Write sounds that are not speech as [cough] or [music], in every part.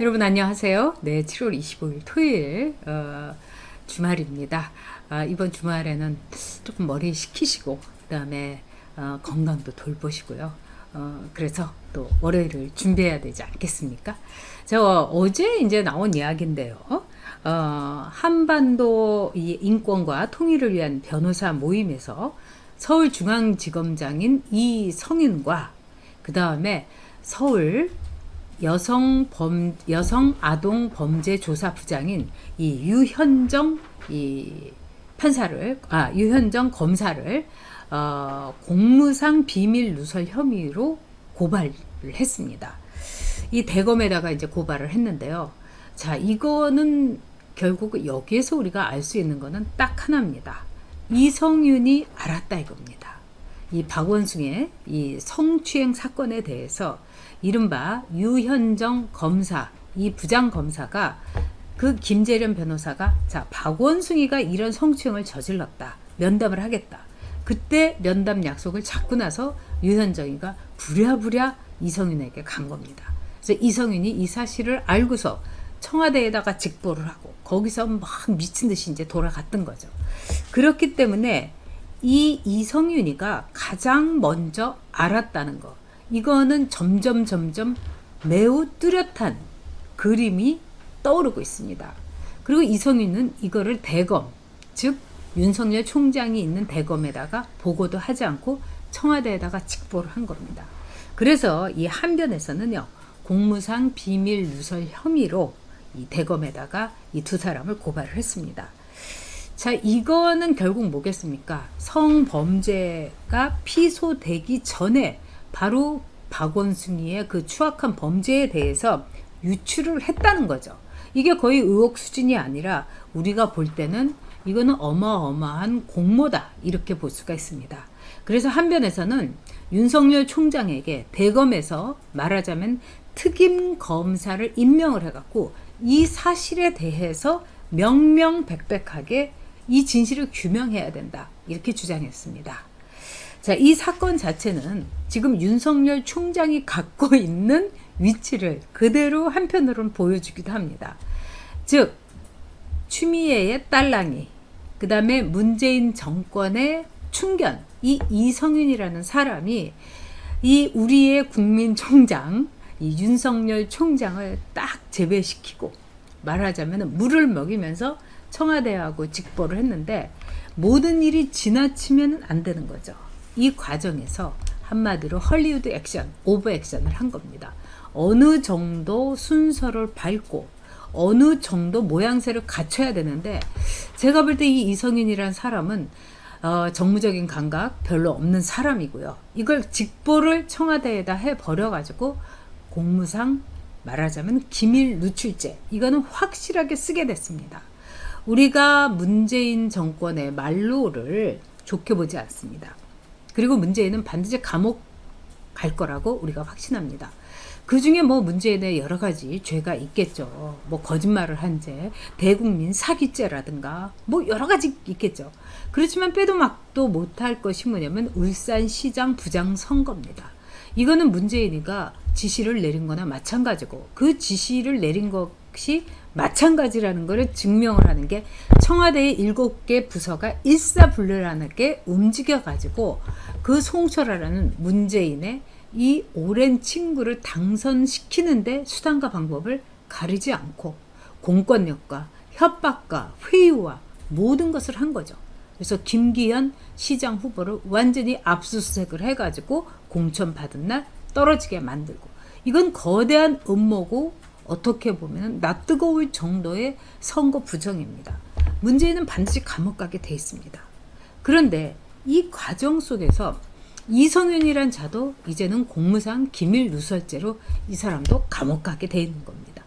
여러분 안녕하세요. 네, 7월 25일 토요일 어, 주말입니다. 아, 이번 주말에는 조금 머리 식히시고 그다음에 어, 건강도 돌보시고요. 어, 그래서 또 월요일을 준비해야 되지 않겠습니까? 저 어제 이제 나온 이야기인데요. 어, 한반도 이 인권과 통일을 위한 변호사 모임에서 서울중앙지검장인 이성윤과 그 다음에 서울 여성 범 여성 아동 범죄 조사 부장인 이 유현정 이 판사를 아 유현정 검사를 어, 공무상 비밀 누설 혐의로 고발을 했습니다. 이 대검에다가 이제 고발을 했는데요. 자, 이거는 결국 여기에서 우리가 알 수 있는 거는 딱 하나입니다. 이성윤이 알았다 이겁니다. 이 박원순의 이 성추행 사건에 대해서 이른바 유현정 검사, 이 부장 검사가 그 김재련 변호사가 자 박원순이가 이런 성추행을 저질렀다 면담을 하겠다 그때 면담 약속을 잡고 나서 유현정이가 부랴부랴 이성윤에게 간 겁니다. 그래서 이성윤이 이 사실을 알고서 청와대에다가 직보를 하고 거기서 막 미친 듯이 이제 돌아갔던 거죠. 그렇기 때문에 이 이성윤이가 가장 먼저 알았다는 거. 이거는 점점 점점 매우 뚜렷한 그림이 떠오르고 있습니다. 그리고 이성윤은 이거를 대검, 즉 윤석열 총장이 있는 대검에다가 보고도 하지 않고 청와대에다가 직보를 한 겁니다. 그래서 이 한변에서는요 공무상 비밀 누설 혐의로 이 대검에다가 이 두 사람을 고발을 했습니다. 자, 이거는 결국 뭐겠습니까? 성범죄가 피소되기 전에 바로 박원순이의 그 추악한 범죄에 대해서 유출을 했다는 거죠. 이게 거의 의혹 수준이 아니라 우리가 볼 때는 이거는 어마어마한 공모다 이렇게 볼 수가 있습니다. 그래서 한변에서는 윤석열 총장에게 대검에서 말하자면 특임 검사를 임명을 해갖고 이 사실에 대해서 명명백백하게 이 진실을 규명해야 된다 이렇게 주장했습니다. 자, 이 사건 자체는 지금 윤석열 총장이 갖고 [laughs] 있는 위치를 그대로 한편으로는 보여주기도 합니다. 즉, 추미애의 딸랑이, 그 다음에 문재인 정권의 충견, 이 이성윤이라는 사람이 이 우리의 국민 총장, 이 윤석열 총장을 딱 제외시키고 말하자면 물을 먹이면서 청와대하고 직보를 했는데 모든 일이 지나치면 안 되는 거죠. 이 과정에서 한마디로 헐리우드 액션, 오버 액션을 한 겁니다. 어느 정도 순서를 밟고 어느 정도 모양새를 갖춰야 되는데 제가 볼 때 이 이성윤이란 사람은 어, 정무적인 감각 별로 없는 사람이고요. 이걸 직보를 청와대에다 해 버려가지고 공무상 말하자면 기밀 누출죄 이거는 확실하게 쓰게 됐습니다. 우리가 문재인 정권의 말로를 좋게 보지 않습니다. 그리고 문재인은 반드시 감옥 갈 거라고 우리가 확신합니다. 그 중에 뭐 문재인의 여러 가지 죄가 있겠죠. 뭐 거짓말을 한 죄, 대국민 사기죄라든가 뭐 여러 가지 있겠죠. 그렇지만 빼도 막도 못할 것이 뭐냐면 울산시장 부장 선거입니다. 이거는 문재인이가 지시를 내린 거나 마찬가지고 그 지시를 내린 것이 마찬가지라는 것을 증명을 하는 게 청와대의 일곱 개 부서가 일사불란하게 움직여 가지고 그 송철하라는 문재인의 이 오랜 친구를 당선시키는데 수단과 방법을 가리지 않고 공권력과 협박과 회유와 모든 것을 한 거죠. 그래서 김기현 시장 후보를 완전히 압수수색을 해가지고 공천 받은 날 떨어지게 만들고 이건 거대한 음모고 어떻게 보면 낯뜨거울 정도의 선거 부정입니다. 문재인은 반드시 감옥 가게 돼 있습니다. 그런데 이 과정 속에서 이성윤이란 자도 이제는 공무상 기밀 누설죄로 이 사람도 감옥 가게 돼 있는 겁니다.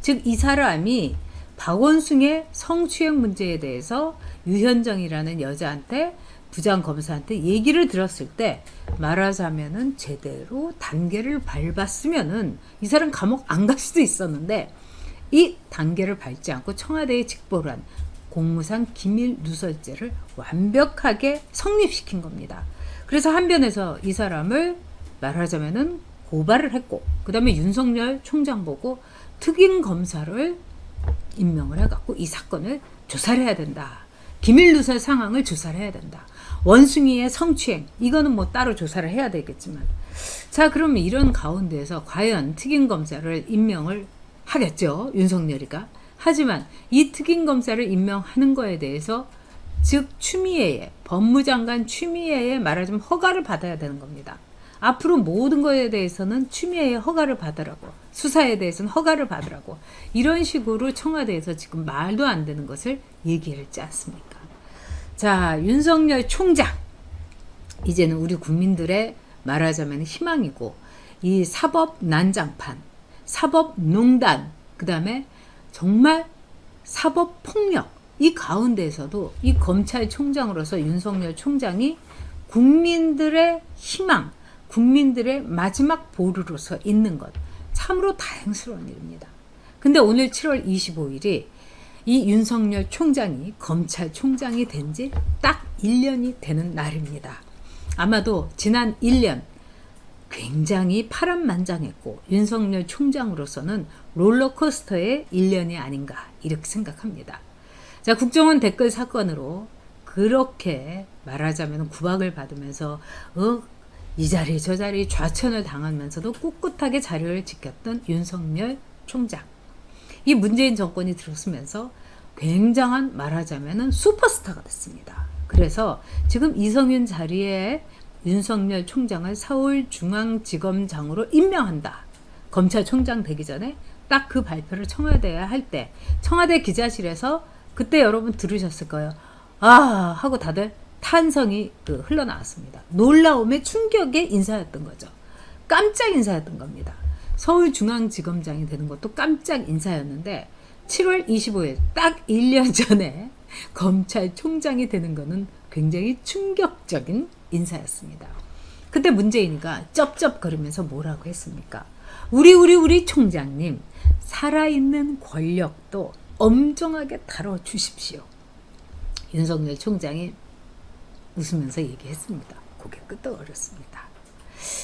즉 이 사람이 박원순의 성추행 문제에 대해서 유현정이라는 여자한테 부장 검사한테 얘기를 들었을 때 말하자면은 제대로 단계를 밟았으면은 이 사람 감옥 안 갈 수도 있었는데 이 단계를 밟지 않고 청와대에 직보를 한 공무상 기밀 누설죄를 완벽하게 성립시킨 겁니다. 그래서 한변에서 이 사람을 말하자면은 고발을 했고 그다음에 윤석열 총장 보고 특임 검사를 임명을 해갖고 이 사건을 조사를 해야 된다. 기밀 누설 상황을 조사를 해야 된다. 원숭이의 성추행 이거는 뭐 따로 조사를 해야 되겠지만 자 그러면 이런 가운데에서 과연 특임 검사를 임명을 하겠죠 윤석열이가 하지만 이 특임 검사를 임명하는 거에 대해서 즉 추미애의 법무장관 추미애의 말하자면 허가를 받아야 되는 겁니다. 앞으로 모든 거에 대해서는 추미애의 허가를 받으라고 수사에 대해서는 허가를 받으라고 이런 식으로 청와대에서 지금 말도 안 되는 것을 얘기를 지 않습니까? 자 윤석열 총장 이제는 우리 국민들의 말하자면 희망이고 이 사법 난장판, 사법 농단, 그 다음에 정말 사법 폭력 이 가운데에서도 이 검찰총장으로서 윤석열 총장이 국민들의 희망, 국민들의 마지막 보루로서 있는 것 참으로 다행스러운 일입니다. 근데 오늘 7월 25일이 이 윤석열 총장이 검찰총장이 된 지 딱 1년이 되는 날입니다. 아마도 지난 1년 굉장히 파란만장했고 윤석열 총장으로서는 롤러코스터의 1년이 아닌가 이렇게 생각합니다. 자, 국정원 댓글 사건으로 그렇게 말하자면 구박을 받으면서 어, 이 자리 저 자리 좌천을 당하면서도 꿋꿋하게 자리를 지켰던 윤석열 총장. 이 문재인 정권이 들었으면서 굉장한 말하자면 슈퍼스타가 됐습니다. 그래서 지금 이성윤 자리에 윤석열 총장을 서울중앙지검장으로 임명한다. 검찰총장 되기 전에 딱 그 발표를 청와대에 할 때 청와대 기자실에서 그때 여러분 들으셨을 거예요. 아 하고 다들 탄성이 그 흘러나왔습니다. 놀라움의 충격의 인사였던 거죠. 깜짝 인사였던 겁니다. 서울중앙지검장이 되는 것도 깜짝 인사였는데 7월 25일 딱 1년 전에 [laughs] 검찰총장이 되는 것은 굉장히 충격적인 인사였습니다. 그때 문재인이가 쩝쩝거리면서 뭐라고 했습니까? 우리 우리 우리 총장님 살아있는 권력도 엄정하게 다뤄 주십시오. 윤석열 총장이 웃으면서 얘기했습니다. 고개 끄덕거렸습니다.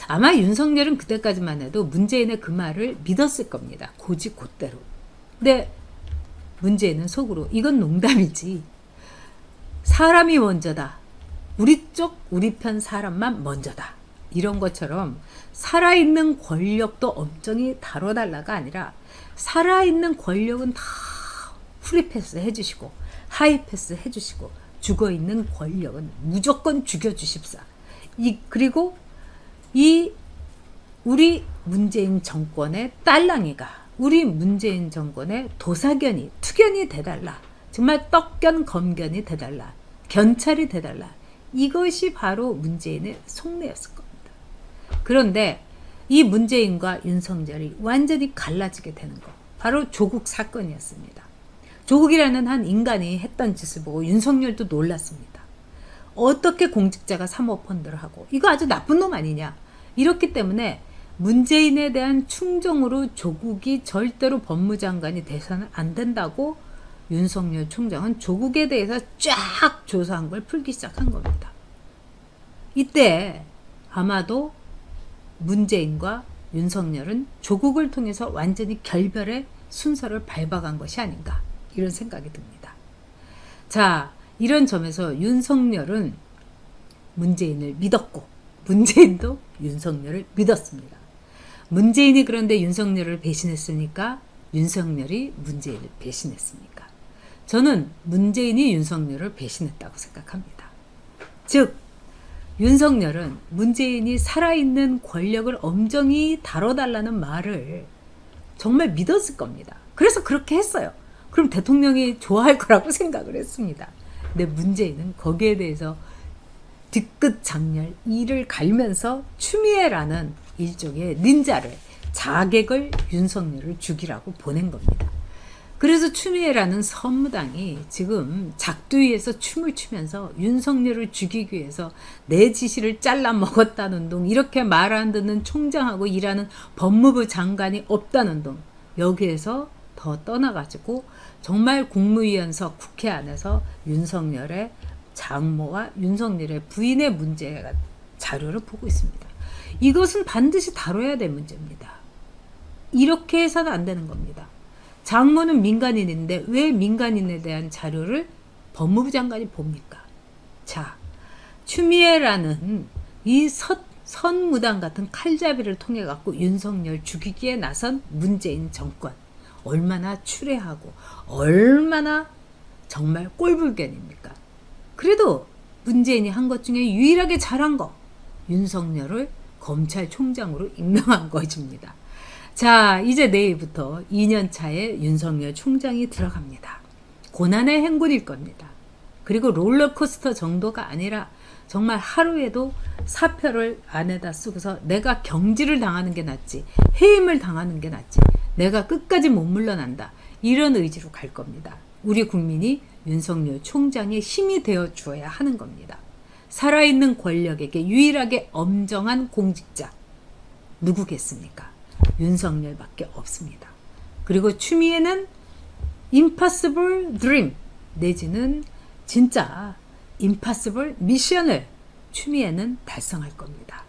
아마 윤석열은 그때까지만 해도 문재인의 그 말을 믿었을 겁니다. 고지 곧대로. 근데 문재인은 속으로 이건 농담이지. 사람이 먼저다. 우리 쪽 우리 편 사람만 먼저다. 이런 것처럼 살아있는 권력도 엄정히 다뤄달라가 아니라 살아있는 권력은 다 프리패스 해주시고 하이패스 해주시고 죽어있는 권력은 무조건 죽여주십사. 이 그리고 이 우리 문재인 정권의 딸랑이가 우리 문재인 정권의 도사견이 투견이 돼달라. 정말 떡견 검견이 돼달라. 견찰이 돼달라. 이것이 바로 문재인의 속내였을 겁니다. 그런데 이 문재인과 윤석열이 완전히 갈라지게 되는 것. 바로 조국 사건이었습니다. 조국이라는 한 인간이 했던 짓을 보고 윤석열도 놀랐습니다. 어떻게 공직자가 사모펀드를 하고 이거 아주 나쁜 놈 아니냐. 이렇기 때문에 문재인에 대한 충정으로 조국이 절대로 법무장관이 돼서는 안 된다고 윤석열 총장은 조국에 대해서 쫙 조사한 걸 풀기 시작한 겁니다. 이때 아마도 문재인과 윤석열은 조국을 통해서 완전히 결별의 순서를 밟아간 것이 아닌가 이런 생각이 듭니다. 자, 이런 점에서 윤석열은 문재인을 믿었고 문재인도 윤석열을 믿었습니다. 문재인이 그런데 윤석열을 배신했으니까 윤석열이 문재인을 배신했습니까? 저는 문재인이 윤석열을 배신했다고 생각합니다. 즉 윤석열은 문재인이 살아있는 권력을 엄정히 다뤄달라는 말을 정말 믿었을 겁니다. 그래서 그렇게 했어요. 그럼 대통령이 좋아할 거라고 [laughs] 생각을 했습니다. 근데 문재인은 거기에 대해서 뒤끝 장렬 이를 갈면서 추미애라는 일종의 닌자를 자객을 윤석열을 죽이라고 보낸 겁니다. 그래서 추미애라는 선무당이 지금 작두위에서 춤을 추면서 윤석열을 죽이기 위해서 내 지시를 잘라 먹었다는 동 이렇게 말 안 듣는 총장하고 일하는 법무부 장관이 없다는 동 여기에서 더 떠나가지고 정말 국무위원석 국회 안에서 윤석열의 장모와 윤석열의 부인의 문제가 자료를 보고 있습니다. 이것은 반드시 다뤄야 될 문제입니다. 이렇게 해서는 안 되는 겁니다. 장모는 민간인인데 왜 민간인에 대한 자료를 법무부 장관이 봅니까? 자, 추미애라는 이 선, 선무당 같은 칼잡이를 통해 갖고 윤석열 죽이기에 나선 문재인 정권 얼마나 추레하고 얼마나 정말 꼴불견입니까? 그래도 문재인이 한 것 중에 유일하게 잘한 거 윤석열을 검찰총장으로 임명한 것입니다. 자, 이제 내일부터 2년 차에 윤석열 총장이 들어갑니다. 고난의 행군일 겁니다. 그리고 롤러코스터 정도가 아니라 정말 하루에도 사표를 안에다 쓰고서 내가 경질을 당하는 게 낫지, 해임을 당하는 게 낫지, 내가 끝까지 못 물러난다. 이런 의지로 갈 겁니다. 우리 국민이 윤석열 총장의 힘이 되어 주어야 하는 겁니다. 살아있는 권력에게 유일하게 엄정한 공직자. 누구겠습니까? 윤석열밖에 없습니다. 그리고 추미애는 impossible dream 내지는 진짜 impossible 미션을 추미애는 달성할 겁니다.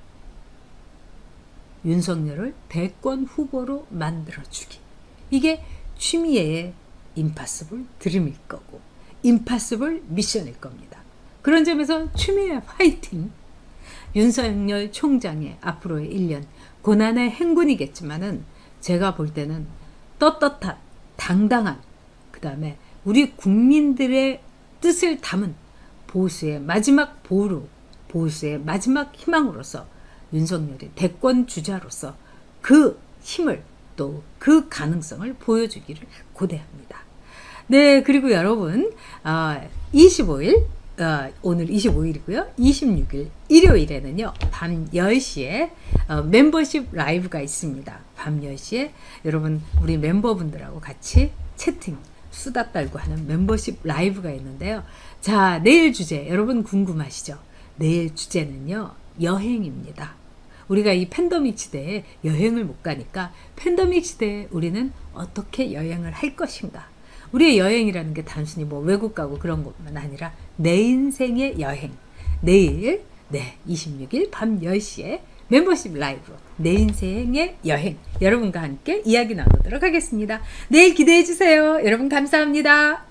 윤석열을 대권 후보로 만들어주기. 이게 추미애의 impossible dream일 거고 impossible 미션일 겁니다. 그런 점에서 추미애 화이팅! 윤석열 총장의 앞으로의 1년 고난의 행군이겠지만은 제가 볼 때는 떳떳한 당당한 그 다음에 우리 국민들의 뜻을 담은 보수의 마지막 보루 보수의 마지막 희망으로서 윤석열이 대권 주자로서 그 힘을 또 그 가능성을 보여주기를 고대합니다. 네, 그리고 여러분, 어, 25일, 어, 오늘 25일이고요. 26일 일요일에는요. 밤 10시에 어, 멤버십 라이브가 있습니다. 밤 10시에 여러분 우리 멤버분들하고 같이 채팅 수다 떨고 하는 멤버십 라이브가 있는데요. 자, 내일 주제 여러분 궁금하시죠? 내일 주제는요. 여행입니다. 우리가 이 팬데믹 시대에 여행을 못 가니까 팬데믹 시대에 우리는 어떻게 여행을 할 것인가? 우리의 여행이라는 게 단순히 뭐 외국 가고 그런 것만 아니라 내 인생의 여행. 내일 네 26일 밤 10시에 멤버십 라이브 내 인생의 여행 여러분과 함께 이야기 나누도록 하겠습니다. 내일 기대해 주세요. 여러분 감사합니다.